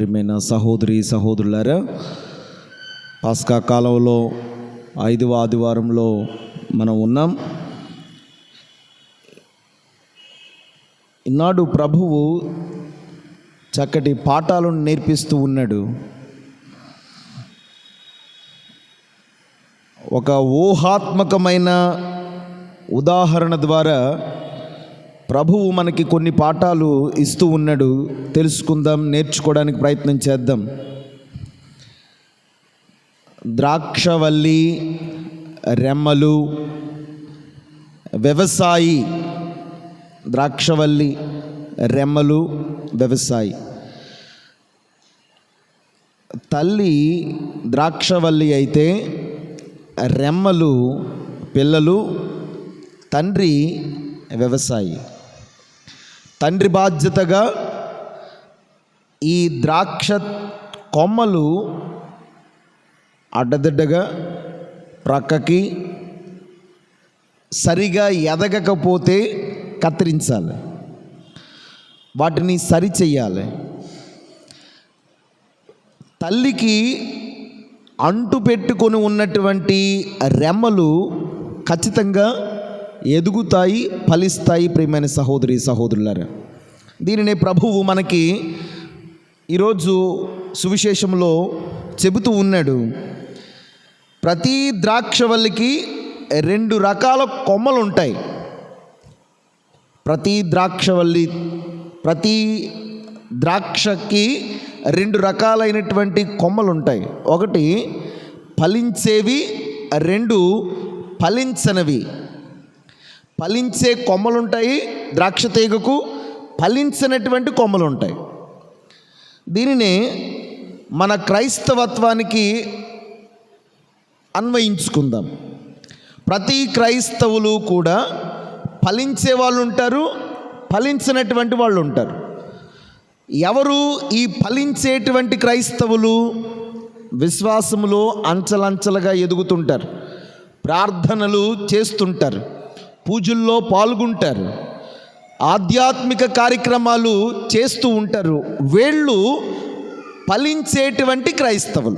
ప్రియమైన సహోదరి సహోదరులారా పాస్కా కాలంలో ఐదవ ఆదివారంలో మనం ఉన్నాం. ఈనాడు ప్రభువు చక్కటి పాఠాలను నేర్పిస్తూ ఉన్నాడు. ఒక ఊహాత్మకమైన ఉదాహరణ ద్వారా ప్రభువు మనకి కొన్ని పాఠాలు ఇస్తూ ఉన్నాడు. తెలుసుకుందాం నేర్చుకోవడానికి ప్రయత్నం చేద్దాం. ద్రాక్షవల్లి రెమ్మలు వ్యవసాయి. ద్రాక్షవల్లి రెమ్మలు వ్యవసాయి. తల్లి ద్రాక్షవల్లి అయితే రెమ్మలు పిల్లలు తండ్రి వ్యవసాయి. తండ్రి బాధ్యతగా ఈ ద్రాక్ష కొమ్మలు అడ్డదిడ్డగా ప్రక్కకి సరిగా ఎదగకపోతే కత్తిరించాలి. వాటిని సరి చెయ్యాలి తల్లికి అంటు పెట్టుకొని ఉన్నటువంటి రెమ్మలు ఖచ్చితంగా ఎదుగుతాయి ఫలిస్తాయి ప్రియమైన సహోదరి సహోదరులారా. దీనిని ప్రభువు మనకి ఈరోజు సువిశేషంలో చెబుతూ ఉన్నాడు. ప్రతి ద్రాక్షవల్లికి రెండు రకాల కొమ్మలు ఉంటాయి ప్రతి ద్రాక్షవల్లి ప్రతి ద్రాక్షకి రెండు రకాలైనటువంటి కొమ్మలు ఉంటాయి ఒకటి ఫలించేవి రెండు ఫలించనివి. ఫలించే కొమ్మలు ఉంటాయి ద్రాక్ష తీగకు ఫలించినటువంటి కొమ్మలు ఉంటాయి దీనిని మన క్రైస్తవత్వానికి అన్వయించుకుందాం. ప్రతి క్రైస్తవులు కూడా ఫలించే వాళ్ళు ఉంటారు ఫలించినటువంటి వాళ్ళు ఉంటారు ఎవరు ఈ ఫలించేటువంటి క్రైస్తవులు విశ్వాసములో అంచలంచలుగా ఎదుగుతుంటారు ప్రార్థనలు చేస్తుంటారు. పూజల్లో పాల్గొంటారు. ఆధ్యాత్మిక కార్యక్రమాలు చేస్తూ ఉంటారు. వీళ్ళు ఫలించేటువంటి క్రైస్తవులు.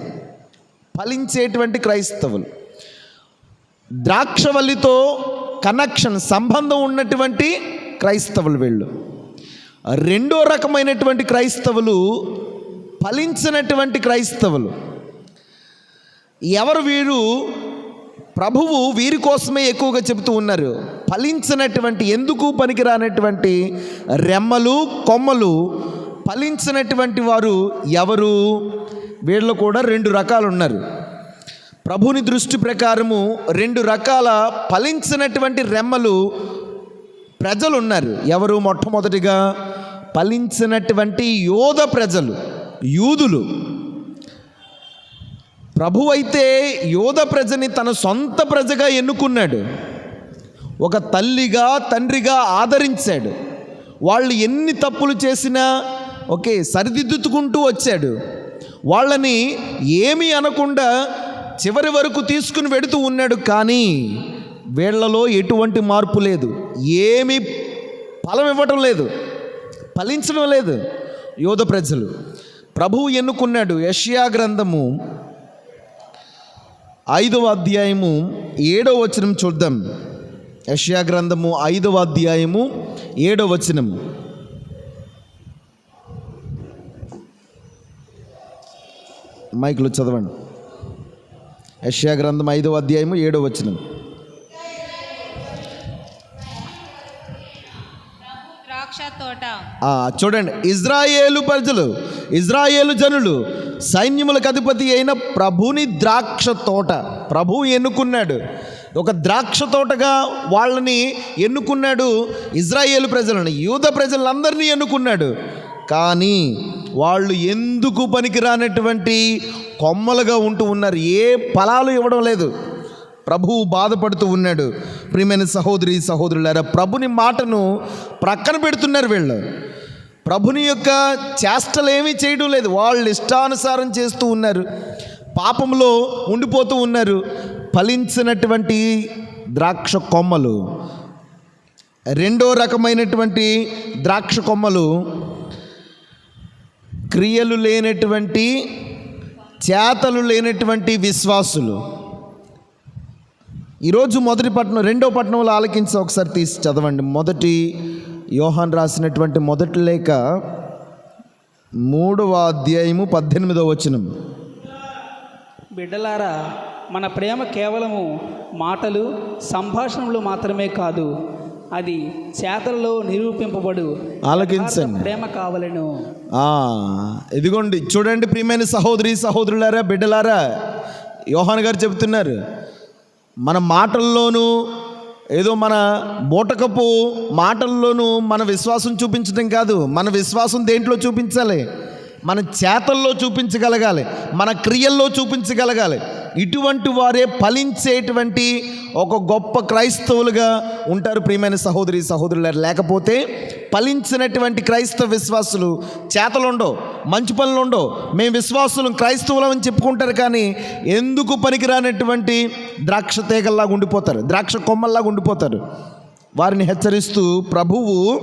ఫలించేటువంటి క్రైస్తవులు. ద్రాక్షవల్లితో కనెక్షన్ సంబంధం ఉన్నటువంటి క్రైస్తవులు వీళ్ళు. రెండో రకమైనటువంటి క్రైస్తవులు ఫలించినటువంటి క్రైస్తవులు. ఎవరు వీరు? ప్రభువు వీరి కోసమే ఎక్కువగా చెబుతూ ఉన్నారు. ఫలించినటువంటి ఎందుకు పనికిరానటువంటి రెమ్మలు కొమ్మలు ఫలించినటువంటి వారు ఎవరు? వీళ్ళు కూడా రెండు రకాలు ఉన్నారు. ప్రభుని దృష్టి ప్రకారము రెండు రకాల ఫలించినటువంటి రెమ్మలు ప్రజలు ఉన్నారు ఎవరు? మొట్టమొదటిగా ఫలించినటువంటి యోధ ప్రజలు యూదులు. ప్రభు అయితే యోధ ప్రజని తన సొంత ప్రజగా ఎన్నుకున్నాడు. ఒక తల్లిగా తండ్రిగా ఆదరించాడు. వాళ్ళు ఎన్ని తప్పులు చేసినా ఓకే సరిదిద్దుకుంటూ వచ్చాడు. వాళ్ళని ఏమీ అనకుండా చివరి వరకు తీసుకుని వెడుతూ ఉన్నాడు. కానీ వీళ్ళలో ఎటువంటి మార్పు లేదు. ఏమీ ఫలం ఇవ్వటం లేదు. ఫలించడం లేదు. యోధ ప్రజలు. ప్రభువు ఎన్నుకున్నాడు యష్యా గ్రంథము ఐదవ అధ్యాయము ఏడవ వచనం చూద్దాం. యష్యా గ్రంథము ఐదవ అధ్యాయము ఏడవ వచనం. మైకులు చదవండి. యష్యా గ్రంథం ఐదవ అధ్యాయము ఏడవ వచనం. చూడండి. ఇజ్రాయేలు ప్రజలు ఇజ్రాయేలు జనులు సైన్యములకు అధిపతి అయిన ప్రభుని ద్రాక్ష తోట. ప్రభువు ఎన్నుకున్నాడు. ఒక ద్రాక్ష తోటగా వాళ్ళని ఎన్నుకున్నాడు ఇజ్రాయేల్ ప్రజలను యూద ప్రజలందరినీ ఎన్నుకున్నాడు. కానీ వాళ్ళు ఎందుకు పనికిరానటువంటి కొమ్మలుగా ఉంటూ ఉన్నారు? ఏ ఫలాలు ఇవ్వడం లేదు. ప్రభువు బాధపడుతూ ఉన్నాడు. ప్రియమైన సహోదరి సహోదరులారా ప్రభుని మాటను ప్రక్కన పెడుతున్నారు వీళ్ళు. ప్రభుని యొక్క చేష్టలు ఏమీ చేయడం లేదు. వాళ్ళు ఇష్టానుసారం చేస్తూ ఉన్నారు. పాపంలో ఉండిపోతూ ఉన్నారు. ఫలించినటువంటి ద్రాక్ష కొమ్మలు. రెండో రకమైనటువంటి ద్రాక్ష కొమ్మలు. క్రియలు లేనటువంటి చేతలు లేనటువంటి విశ్వాసులు. ఈరోజు మొదటి పట్టణం రెండో పట్టణంలో ఆలకించి ఒకసారి తీసి చదవండి. మొదటి యోహాన్ రాసినటువంటి మొదటి లేఖ మూడవ అధ్యాయము పద్దెనిమిదవ వచనం. బిడ్డలారా మన ప్రేమ కేవలము మాటలు సంభాషణలు మాత్రమే కాదు అది చేతలలో నిరూపింపబడు. ఆలకించండి. ప్రేమ కావలను. ఇదిగోండి చూడండి ప్రియమైన సహోదరి సహోదరులారా బిడ్డలారా యోహాన్ గారు చెబుతున్నారు మన మాటల్లోనూ ఏదో మన బూటకపు మాటల్లోనూ మన విశ్వాసం చూపించడం కాదు. మన విశ్వాసం దేంట్లో చూపించాలి? మన చేతల్లో చూపించగలగాలి. మన క్రియల్లో చూపించగలగాలి. ఇటువంటి వారే ఫలించేటువంటి ఒక గొప్ప క్రైస్తవులుగా ఉంటారు ప్రియమైన సహోదరి సహోదరులు లేకపోతే ఫలించినటువంటి క్రైస్తవ విశ్వాసులు చేతలుండవు మంచి పనులుండో మేము విశ్వాసులు క్రైస్తవులం అని చెప్పుకుంటారు కానీ ఎందుకు పనికిరానటువంటి ద్రాక్ష తీగల్లాగా ఉండిపోతారు ద్రాక్ష కొమ్మల్లాగా ఉండిపోతారు. వారిని హెచ్చరిస్తూ ప్రభువు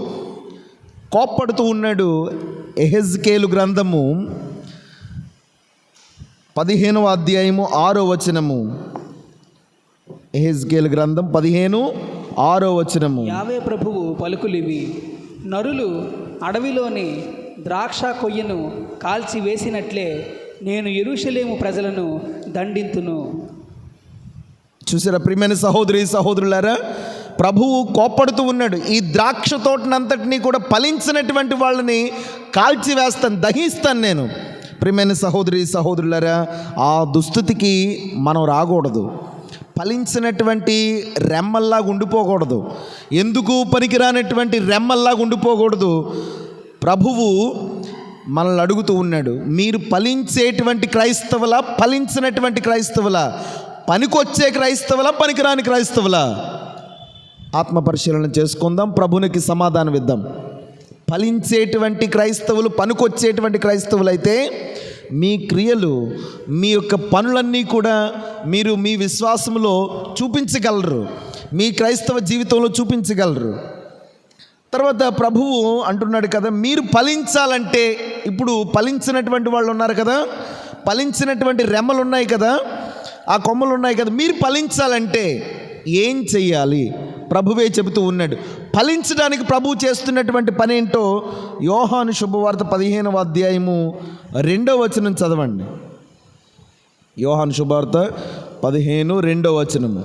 కోప్పడుతూ ఉన్నాడు ఎహెజ్కేలు గ్రంథము పదిహేనవ అధ్యాయము ఆరో వచనము. ఎహెజ్కేలు గ్రంథం పదిహేను ఆరో వచనము. యావే ప్రభువు పలుకులివి నరులు అడవిలోని ద్రాక్ష కొయ్యను కాల్చి వేసినట్లే నేను ఎరుషలేము ప్రజలను దండింతును. చూసారా ప్రియమైన సహోదరి సహోదరులారా? ప్రభువు కోప్పడుతూ ఉన్నాడు. ఈ ద్రాక్ష తోటనంతటినీ కూడా ఫలించినటువంటి వాళ్ళని కాల్చి వేస్తాను దహిస్తాను నేను. ప్రియమైన సహోదరి సహోదరులారా ఆ దుస్థితికి మనం రాకూడదు. ఫలించినటువంటి రెమ్మల్లాగా ఉండిపోకూడదు. ఎందుకు పనికిరానటువంటి రెమ్మల్లాగా ఉండిపోకూడదు? ప్రభువు మనల్ని అడుగుతూ ఉన్నాడు మీరు ఫలించేటువంటి క్రైస్తవుల ఫలించినటువంటి క్రైస్తవుల పనికొచ్చే క్రైస్తవుల పనికిరాని క్రైస్తవుల. ఆత్మ పరిశీలన చేసుకుందాం ప్రభునికి సమాధానం ఇద్దాం. ఫలించేటువంటి క్రైస్తవులు పనికొచ్చేటువంటి క్రైస్తవులు అయితే మీ క్రియలు మీ యొక్క పనులన్నీ కూడా మీరు మీ విశ్వాసంలో చూపించగలరు. మీ క్రైస్తవ జీవితంలో చూపించగలరు. తర్వాత ప్రభువు అంటున్నాడు కదా మీరు ఫలించాలంటే ఇప్పుడు ఫలించినటువంటి వాళ్ళు ఉన్నారు కదా ఫలించినటువంటి రెమ్మలు ఉన్నాయి కదా ఆ కొమ్మలు ఉన్నాయి కదా మీరు ఫలించాలంటే ఏం చెయ్యాలి? ప్రభువే చెబుతూ ఉన్నాడు. ఫలించడానికి ప్రభువు చేస్తున్నటువంటి పని ఏంటో యోహాను శుభవార్త పదిహేనవ అధ్యాయము రెండో వచనం చదవండి. యోహాను శుభవార్త పదిహేను రెండో వచనము.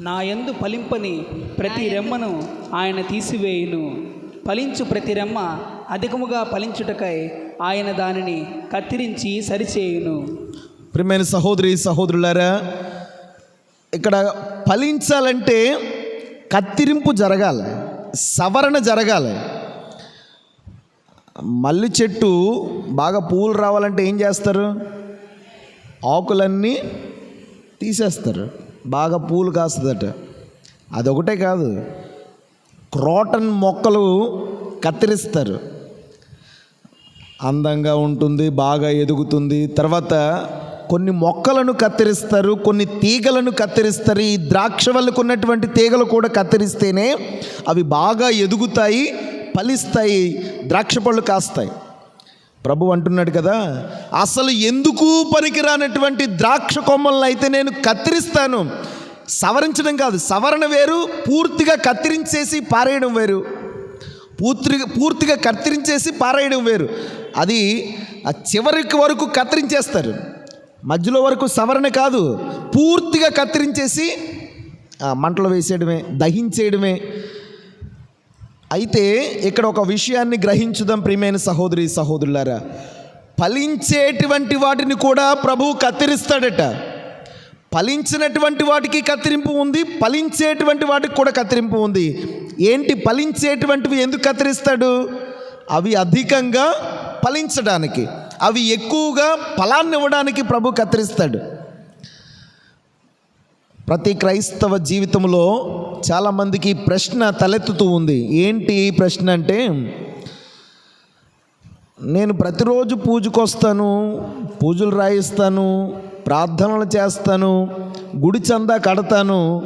నా యందు ఫలింపని ప్రతి రెమ్మను ఆయన తీసివేయును. ఫలించు ప్రతి రెమ్మ అధికముగా ఫలించుటకై ఆయన దానిని కత్తిరించి సరిచేయును. ప్రియమైన సహోదరి సహోదరులారా ఇక్కడ ఫలించాలంటే కత్తిరింపు జరగాలి సవరణ జరగాలి. మల్లి చెట్టు బాగా పువ్వులు రావాలంటే ఏం చేస్తారు? ఆకులన్నీ తీసేస్తారు. బాగా పూలు కాస్తుందట. అదొకటే కాదు క్రోటన్ మొక్కలు కత్తిరిస్తారు. అందంగా ఉంటుంది బాగా ఎదుగుతుంది. తర్వాత కొన్ని మొక్కలను కత్తిరిస్తారు కొన్ని తీగలను కత్తిరిస్తారు. ఈ ద్రాక్ష వల్లకు ఉన్నటువంటి తీగలు కూడా కత్తిరిస్తేనే అవి బాగా ఎదుగుతాయి ఫలిస్తాయి ద్రాక్ష పళ్ళు కాస్తాయి. ప్రభు అంటున్నాడు కదా అసలు ఎందుకు పనికిరానటువంటి ద్రాక్ష కొమ్మలను అయితే నేను కత్తిరిస్తాను? సవరించడం కాదు సవరణ వేరు పూర్తిగా కత్తిరించేసి పారేయడం వేరు. పూర్తిగా పూర్తిగా కత్తిరించేసి పారేయడం వేరు. అది ఆ చివరికి వరకు కత్తిరించేస్తారు. మధ్యలో వరకు సవరణ కాదు పూర్తిగా కత్తిరించేసి మంటలు వేసేయడమే దహించేయడమే. అయితే ఇక్కడ ఒక విషయాన్ని గ్రహించుదాం ప్రియమైన సహోదరి సహోదరులారా. ఫలించేటువంటి వాటిని కూడా ప్రభువు కత్తిరిస్తాడట. ఫలించినటువంటి వాటికి కత్తిరింపు ఉంది ఫలించేటువంటి వాటికి కూడా కత్తిరింపు ఉంది. ఏంటి ఫలించేటువంటివి ఎందుకు కత్తిరిస్తాడు? అవి అధికంగా ఫలించడానికి. అవి ఎక్కువగా ఫలాన్ని ఇవ్వడానికి ప్రభు కత్తిరిస్తాడు. ప్రతి క్రైస్తవ జీవితంలో చాలామందికి ప్రశ్న తలెత్తుతూ ఉంది. ఏంటి ఈ ప్రశ్న అంటే నేను ప్రతిరోజు పూజకు వస్తాను పూజలు రాయిస్తాను ప్రార్థనలు చేస్తాను గుడి చందా కడతాను.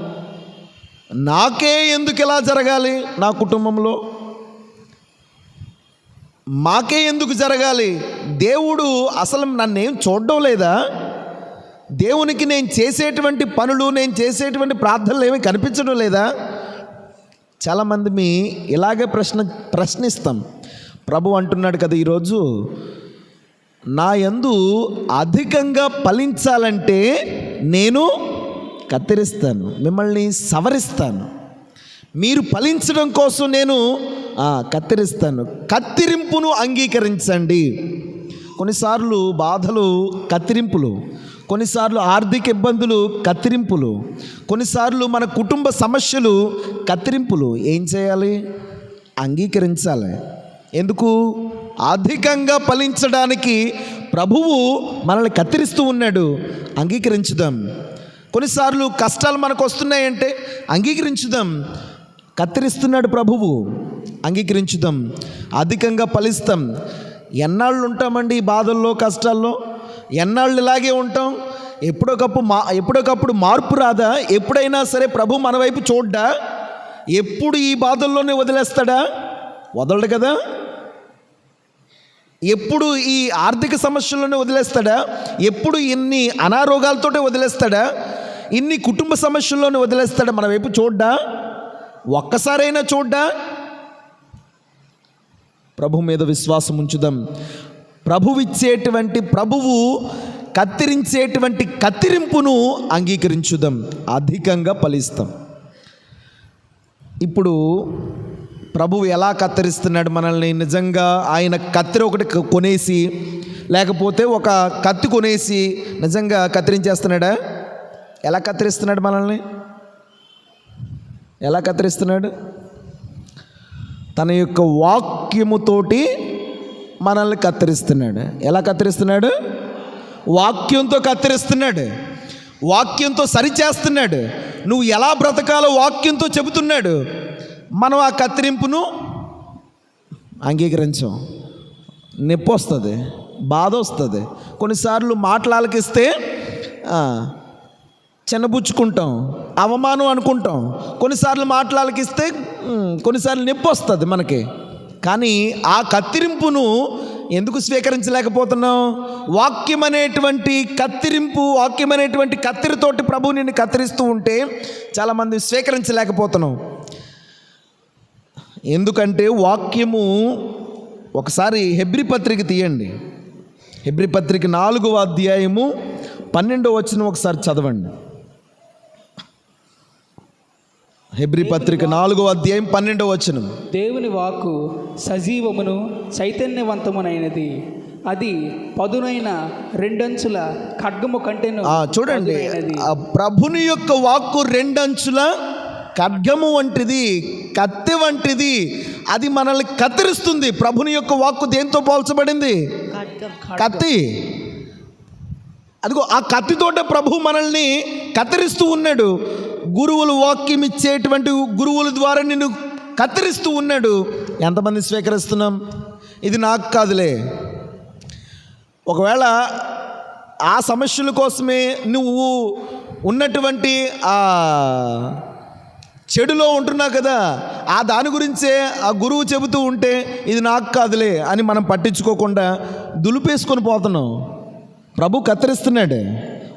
నాకే ఎందుకు ఇలా జరగాలి నా కుటుంబంలో? మాకే ఎందుకు జరగాలి? దేవుడు అసలు నన్నేం చూడడం లేదా? దేవునికి నేను చేసేటువంటి పనులు నేను చేసేటువంటి ప్రార్థనలు ఏమీ కనిపించడం లేదా? చాలామంది మీ ఇలాగే ప్రశ్న ప్రశ్నిస్తాం. ప్రభు అంటున్నాడు కదా ఈరోజు నా యందు అధికంగా ఫలించాలంటే నేను కత్తిరిస్తాను మిమ్మల్ని సవరిస్తాను. మీరు ఫలించడం కోసం నేను కత్తిరిస్తాను. కత్తిరింపును అంగీకరించండి. కొన్నిసార్లు బాధలు కత్తిరింపులు కొన్నిసార్లు ఆర్థిక ఇబ్బందులు కత్తిరింపులు కొన్నిసార్లు మన కుటుంబ సమస్యలు కత్తిరింపులు. ఏం చేయాలి? అంగీకరించాలి. ఎందుకు? అధికంగా ఫలించడానికి ప్రభువు మనల్ని కత్తిరిస్తూ ఉన్నాడు. అంగీకరించుదాం. కొన్నిసార్లు కష్టాలు మనకు వస్తున్నాయంటే అంగీకరించుదాం. కత్తిరిస్తున్నాడు ప్రభువు. అంగీకరించుదాం. అధికంగా ఫలిస్తాం. ఎన్నాళ్ళు ఉంటామండి ఈ బాధల్లో కష్టాల్లో? ఎన్నాళ్ళు ఇలాగే ఉంటాం? ఎప్పుడొకప్పుడు మా ఎప్పుడొకప్పుడు మార్పు రాదా? ఎప్పుడైనా సరే ప్రభు మన వైపు చూడ్డా? ఎప్పుడు ఈ బాధల్లోనే వదిలేస్తాడా? వదలడు కదా? ఎప్పుడు ఈ ఆర్థిక సమస్యల్లోనే వదిలేస్తాడా? ఎప్పుడు ఇన్ని అనారోగ్యాలతోటే వదిలేస్తాడా? ఇన్ని కుటుంబ సమస్యల్లోనే వదిలేస్తాడా? మన వైపు చూడ్డా? ఒక్కసారైనా చూడ్డా? ప్రభు మీద విశ్వాసం ఉంచుదాం. ప్రభువిచ్చేటువంటి ప్రభువు కత్తిరించేటువంటి కత్తిరింపును అంగీకరించుదాం. అధికంగా ఫలిస్తాం. ఇప్పుడు ప్రభువు ఎలా కత్తిరిస్తున్నాడు మనల్ని? నిజంగా ఆయన కత్తిరి ఒకటి కొనేసి లేకపోతే ఒక కత్తి కొనేసి నిజంగా కత్తిరించేస్తున్నాడా? ఎలా కత్తిరిస్తున్నాడు మనల్ని? ఎలా కత్తిరిస్తున్నాడు? తన యొక్క వాక్యముతోటి మనల్ని కత్తిరిస్తున్నాడు. ఎలా కత్తిరిస్తున్నాడు? వాక్యంతో కత్తిరిస్తున్నాడు. వాక్యంతో సరిచేస్తున్నాడు. నువ్వు ఎలా బ్రతకాలో వాక్యంతో చెబుతున్నాడు. మనం ఆ కత్తిరింపును అంగీకరించాం. నొప్పి వస్తుంది బాధ వస్తుంది కొన్నిసార్లు మాటలాలకిస్తే చిన్నబుచ్చుకుంటాం అవమానం అనుకుంటాం. కొన్నిసార్లు మాటలాలకిస్తే కొన్నిసార్లు నొప్పి వస్తుంది మనకి. కానీ ఆ కత్తిరింపును ఎందుకు స్వీకరించలేకపోతున్నాం? వాక్యం అనేటువంటి కత్తిరింపు వాక్యం అనేటువంటి కత్తిరితోటి ప్రభు నిన్ను కత్తిరిస్తూ ఉంటే చాలామంది స్వీకరించలేకపోతున్నాం. ఎందుకంటే వాక్యము ఒకసారి హెబ్రి పత్రిక తీయండి. హెబ్రి పత్రిక నాలుగవ అధ్యాయము పన్నెండవ వచ్చిన ఒకసారి చదవండి. హెబ్రి పత్రిక నాలుగవ అధ్యాయం పన్నెండవ వచనం. దేవుని వాక్కు సజీవమును చైతన్యవంతమునైనది. అది పదునైన రెండంచుల ఖడ్గము కంటెను చూడండి. ప్రభుని యొక్క వాక్కు రెండంచుల ఖడ్గము వంటిది కత్తి వంటిది. అది మనల్ని కత్తిరిస్తుంది. ప్రభుని యొక్క వాక్కు దేంతో పోల్చబడింది? కత్తి. అదిగో ఆ కత్తితోట ప్రభు మనల్ని కత్తిరిస్తూ ఉన్నాడు. గురువులు వాక్యం ఇచ్చేటువంటి గురువుల ద్వారా నిన్ను కత్తిరిస్తూ ఉన్నాడు. ఎంతమంది స్వీకరిస్తున్నాం? ఇది నాకు కాదులే. ఒకవేళ ఆ సమస్యల కోసమే నువ్వు ఉన్నటువంటి ఆ చెడులో ఉంటున్నావు కదా ఆ దాని గురించే ఆ గురువు చెబుతూ ఉంటే ఇది నాకు కాదులే అని మనం పట్టించుకోకుండా దులిపేసుకొని పోతున్నాం. ప్రభు కత్తిరిస్తున్నాడు.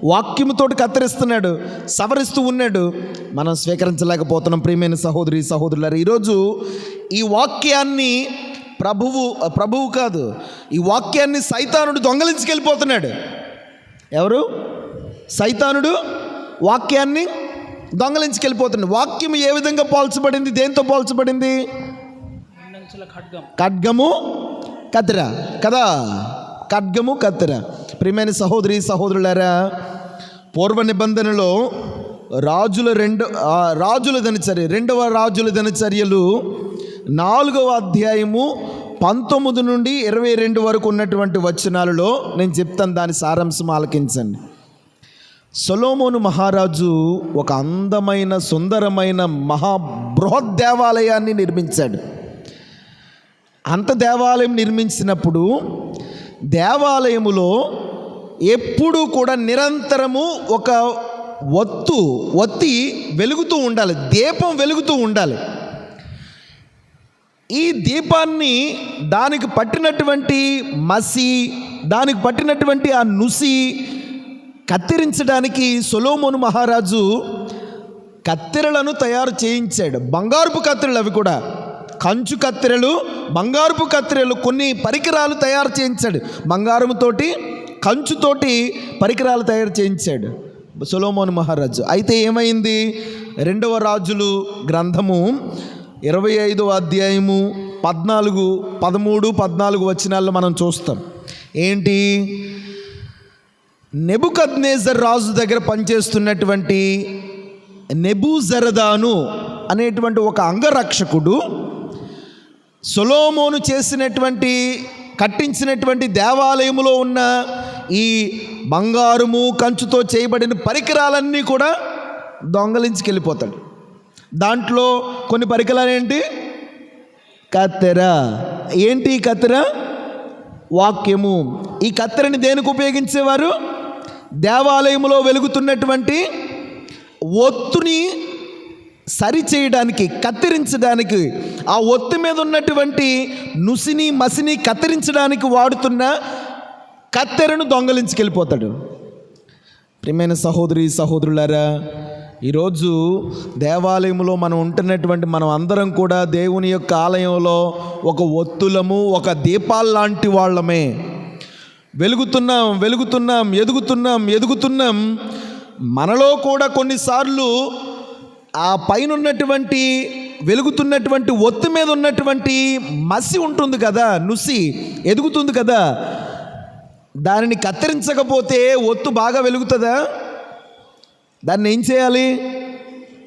వాక్యముతోటి కత్తిరిస్తున్నాడు సవరిస్తూ ఉన్నాడు. మనం స్వీకరించలేకపోతున్నాం ప్రియమైన సహోదరి సహోదరులారు. ఈరోజు ఈ వాక్యాన్ని ప్రభువు ప్రభువు కాదు ఈ వాక్యాన్ని సైతానుడు దొంగలించుకెళ్ళిపోతున్నాడు. ఎవరు? సైతానుడు వాక్యాన్ని దొంగలించుకెళ్ళిపోతున్నాడు. వాక్యం ఏ విధంగా పోల్చబడింది దేంతో పోల్చబడింది? ఖడ్గము కత్తిర కదా? ఖడ్గము కత్తిర. ప్రియమైన సహోదరి సహోదరులారా పూర్వ నిబంధనలో రాజుల రెండు రాజుల దినచర్య రెండవ రాజుల దినచర్యలు నాలుగవ అధ్యాయము పంతొమ్మిది నుండి ఇరవై రెండు వరకు ఉన్నటువంటి వచనాలలో నేను చెప్తాను దాని సారాంశం ఆలకించండి. సొలోమోను మహారాజు ఒక అందమైన సుందరమైన మహా బృహత్ దేవాలయాన్ని నిర్మించాడు. అంత దేవాలయం నిర్మించినప్పుడు దేవాలయములో ఎప్పుడూ కూడా నిరంతరము ఒక ఒత్తు ఒత్తి వెలుగుతూ ఉండాలి దీపం వెలుగుతూ ఉండాలి. ఈ దీపాన్ని దానికి పట్టినటువంటి మసి దానికి పట్టినటువంటి ఆ నుసి కత్తిరించడానికి సొలోమోను మహారాజు కత్తిరలను తయారు చేయించాడు. బంగారుపు కత్తిరలు అవి కూడా. కంచు కత్తెరలు బంగారుపు కత్తెరలు కొన్ని పరికరాలు తయారు చేయించాడు. బంగారముతోటి కంచుతోటి పరికరాలు తయారు చేయించాడు సొలోమోన్ మహారాజు. అయితే ఏమైంది? రెండవ రాజులు గ్రంథము ఇరవై ఐదవ అధ్యాయము పద్నాలుగు పదమూడు పద్నాలుగు వచనాల్లో మనం చూస్తాం. ఏంటి? నెబుకద్నేజర్ రాజు దగ్గర పనిచేస్తున్నటువంటి నెబూజరదాను అనేటువంటి ఒక అంగరక్షకుడు సొలోమోను చేసినటువంటి కట్టించినటువంటి దేవాలయములో ఉన్న ఈ బంగారుము కంచుతో చేయబడిన పరికరాలన్నీ కూడా దొంగలించుకెళ్ళిపోతాడు. దాంట్లో కొన్ని పరికరాలు ఏంటి? కత్తెర. ఏంటి ఈ కత్తెర? వాక్యము. ఈ కత్తెరని దేనికి ఉపయోగించేవారు? దేవాలయంలో వెలుగుతున్నటువంటి ఒత్తుని సరి చేయడానికి కత్తిరించడానికి ఆ ఒత్తి మీద ఉన్నటువంటి నుసిని మసిని కత్తిరించడానికి వాడుతున్న కత్తెరను దొంగలించుకెళ్ళిపోతాడు. ప్రియమైన సహోదరి సహోదరులారా ఈరోజు దేవాలయంలో మనం ఉంటున్నటువంటి మనం అందరం కూడా దేవుని యొక్క ఆలయంలో ఒక ఒత్తులము ఒక దీపాల్లాంటి వాళ్ళమే. వెలుగుతున్నాం వెలుగుతున్నాం ఎదుగుతున్నాం ఎదుగుతున్నాం. మనలో కూడా కొన్నిసార్లు ఆ పైన ఉన్నటువంటి వెలుగుతున్నటువంటి ఒత్తు మీద ఉన్నటువంటి మసి ఉంటుంది కదా నుసి ఎదుగుతుంది కదా? దానిని కత్తిరించకపోతే ఒత్తు బాగా వెలుగుతుందా? దాన్ని ఏం చేయాలి?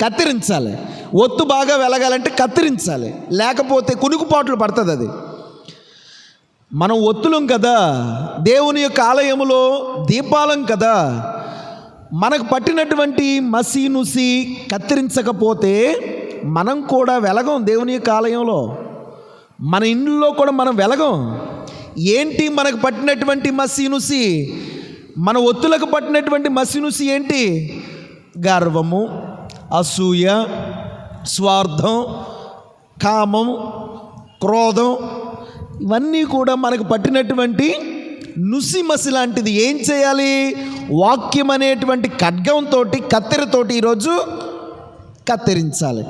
కత్తిరించాలి. ఒత్తు బాగా వెలగాలంటే కత్తిరించాలి. లేకపోతే కునుకుపాట్లు పడుతుంది అది. మనం ఒత్తులం కదా దేవుని యొక్క ఆలయములో దీపాలం కదా మనకు పట్టినటువంటి మసి నుసి కత్తిరించకపోతే మనం కూడా వెలగం దేవుని యొక్క ఆలయంలో మన ఇంట్లో కూడా మనం వెలగం. ఏంటి మనకు పట్టినటువంటి మసీనుసి మన ఒత్తులకు పట్టినటువంటి మసీనుసి ఏంటి? గర్వము అసూయ స్వార్థం కామం క్రోధం ఇవన్నీ కూడా మనకు పట్టినటువంటి నుసి మసి లాంటిది ఏం చేయాలి? వాక్యం అనేటువంటి ఖడ్గంతో కత్తెరతోటి ఈరోజు కత్తిరించాలి.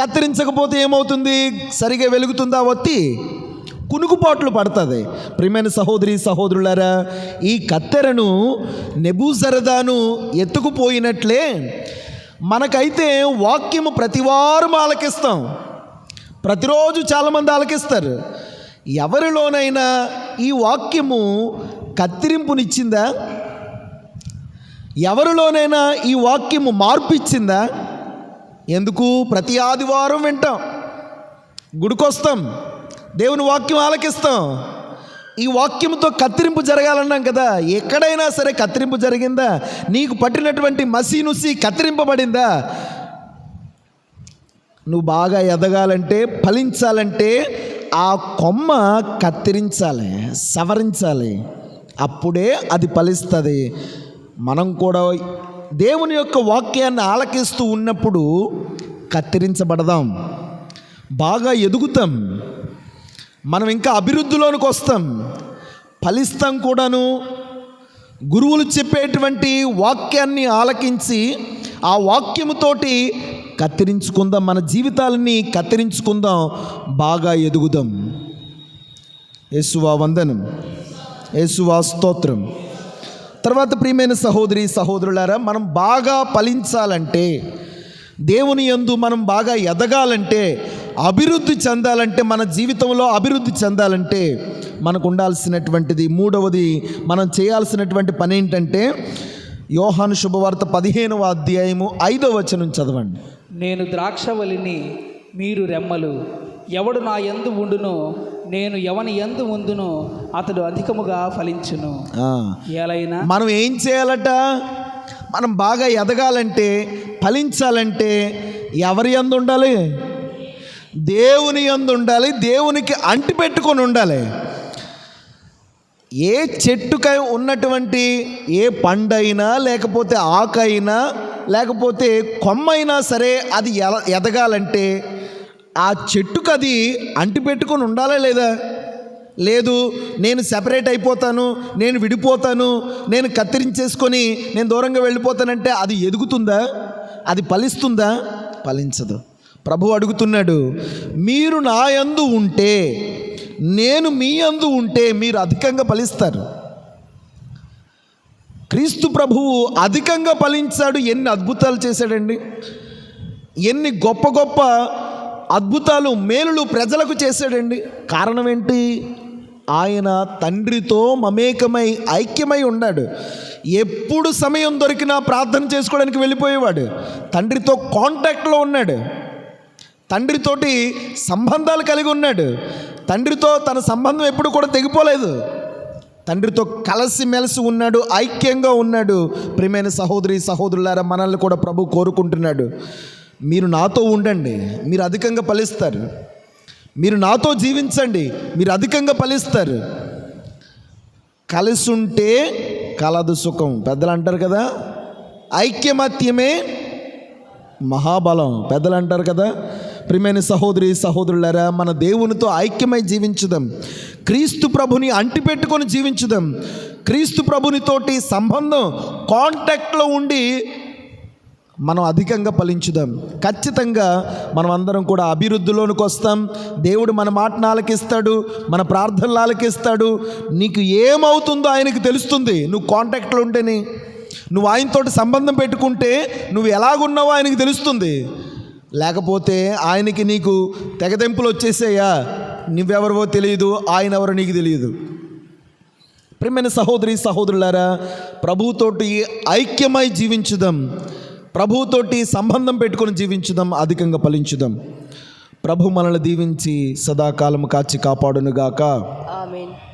కత్తిరించకపోతే ఏమవుతుంది? సరిగా వెలుగుతుందా వత్తి కునుకుపాట్లు పడుతుంది. ప్రియమైన సహోదరి సహోదరులారా ఈ కత్తెరను నెబూజరదాను ఎత్తుకుపోయినట్లే మనకైతే వాక్యము ప్రతివారం ఆలకిస్తాం ప్రతిరోజు చాలామంది ఆలకిస్తారు. ఎవరిలోనైనా ఈ వాక్యము కత్తిరింపునిచ్చిందా? ఎవరిలోనైనా ఈ వాక్యము మార్పు ఇచ్చిందా ఎందుకు? ప్రతి ఆదివారం వింటాం. గుడికొస్తాం. దేవుని వాక్యం ఆలకిస్తాం. ఈ వాక్యంతో కత్తిరింపు జరగాలన్నాం కదా. ఎక్కడైనా సరే కత్తిరింపు జరిగిందా? నీకు పట్టినటువంటి మసీనుసి కత్తిరింపబడిందా? నువ్వు బాగా ఎదగాలంటే ఫలించాలంటే ఆ కొమ్మ కత్తిరించాలి సవరించాలి. అప్పుడే అది ఫలిస్తుంది. మనం కూడా దేవుని యొక్క వాక్యాన్ని ఆలకిస్తూ ఉన్నప్పుడు కత్తిరించబడదాం. బాగా ఎదుగుతాం. మనం ఇంకా అభివృద్ధిలోనికి వస్తాం. ఫలిస్తాం కూడాను. గురువులు చెప్పేటువంటి వాక్యాన్ని ఆలకించి ఆ వాక్యముతోటి కత్తిరించుకుందాం మన జీవితాలని కత్తిరించుకుందాం బాగా ఎదుగుదాం. యేసువా వందనం. యేసువా స్తోత్రం. తర్వాత ప్రియమైన సహోదరి సహోదరులారా మనం బాగా ఫలించాలంటే దేవుని యందు మనం బాగా ఎదగాలంటే అభివృద్ధి చెందాలంటే మన జీవితంలో అభివృద్ధి చెందాలంటే మనకు ఉండాల్సినటువంటిది మూడవది మనం చేయాల్సినటువంటి పని ఏంటంటే యోహాను శుభవార్త పదిహేనవ అధ్యాయము ఐదవ వచనం చదవండి. నేను ద్రాక్షవల్లిని మీరు రెమ్మలు. ఎవడు నా యందు ఉండునో నేను ఎవని యందు ఉందునో అతడు అధికముగా ఫలించును. ఎలైనా మనం ఏం చేయాలట? మనం బాగా ఎదగాలంటే ఫలించాలంటే ఎవరి యందు ఉండాలి? దేవుని యందు ఉండాలి. దేవునికి అంటి పెట్టుకొని ఉండాలి. ఏ చెట్టుకై ఉన్నటువంటి ఏ పండైనా లేకపోతే ఆకైనా లేకపోతే కొమ్మైనా సరే అది ఎదగాలంటే ఆ చెట్టుకు అది అంటిపెట్టుకొని ఉండాలా లేదా? లేదు నేను సెపరేట్ అయిపోతాను నేను విడిపోతాను నేను కత్తిరించేసుకొని నేను దూరంగా వెళ్ళిపోతానంటే అది ఎదుగుతుందా? అది ఫలిస్తుందా? ఫలించదు. ప్రభు అడుగుతున్నాడు మీరు నా యందు ఉంటే నేను మీ అందు ఉంటే మీరు అధికంగా ఫలిస్తారు. క్రీస్తు ప్రభువు అధికంగా ఫలించాడు. ఎన్ని అద్భుతాలు చేశాడండి. ఎన్ని గొప్ప గొప్ప అద్భుతాలు మేలులు ప్రజలకు చేశాడండి. కారణం ఏంటి? ఆయన తండ్రితో మమేకమై ఐక్యమై ఉన్నాడు. ఎప్పుడు సమయం దొరికినా ప్రార్థన చేసుకోవడానికి వెళ్ళిపోయేవాడు. తండ్రితో కాంటాక్ట్లో ఉన్నాడు. తండ్రితోటి సంబంధాలు కలిగి ఉన్నాడు. తండ్రితో తన సంబంధం ఎప్పుడు కూడా తెగిపోలేదు. తండ్రితో కలిసి మెలిసి ఉన్నాడు ఐక్యంగా ఉన్నాడు. ప్రియమైన సహోదరి సహోదరులారా మనల్ని కూడా ప్రభు కోరుకుంటున్నాడు. మీరు నాతో ఉండండి మీరు అధికంగా ఫలిస్తారు. మీరు నాతో జీవించండి మీరు అధికంగా ఫలిస్తారు. కలిసి ఉంటే కలదు సుఖం. పెద్దలు అంటారు కదా ఐక్యమత్యమే మహాబలం. పెద్దలు అంటారు కదా ప్రియమైన సహోదరి సహోదరులారా మన దేవునితో ఐక్యమై జీవించుదాం. క్రీస్తు ప్రభుని అంటిపెట్టుకొని జీవించుదాం. క్రీస్తు ప్రభునితోటి సంబంధం కాంటాక్ట్లో ఉండి మనం అధికంగా ఫలించుదాం. ఖచ్చితంగా మనం అందరం కూడా అభివృద్ధిలోనికి వస్తాం. దేవుడు మన మాటను ఆలకిస్తాడు మన ప్రార్థనలు ఆలకిస్తాడు నీకు ఏమవుతుందో ఆయనకు తెలుస్తుంది. నువ్వు కాంటాక్ట్లో ఉంటేనే నువ్వు ఆయనతోటి సంబంధం పెట్టుకుంటే నువ్వు ఎలాగున్నావో ఆయనకి తెలుస్తుంది. లేకపోతే ఆయనకి నీకు తెగదెంపులు వచ్చేసేయా? నువ్వెవరివో తెలియదు ఆయన ఎవరో నీకు తెలియదు. ప్రియమైన సహోదరి సహోదరులారా ప్రభుతోటి ఐక్యమై జీవించుదాం. ప్రభుతోటి సంబంధం పెట్టుకొని జీవించుదాం అధికంగా ఫలించుదాం. ప్రభు మనల్ని దీవించి సదాకాలం కాచి కాపాడునుగాక. ఆమెన్.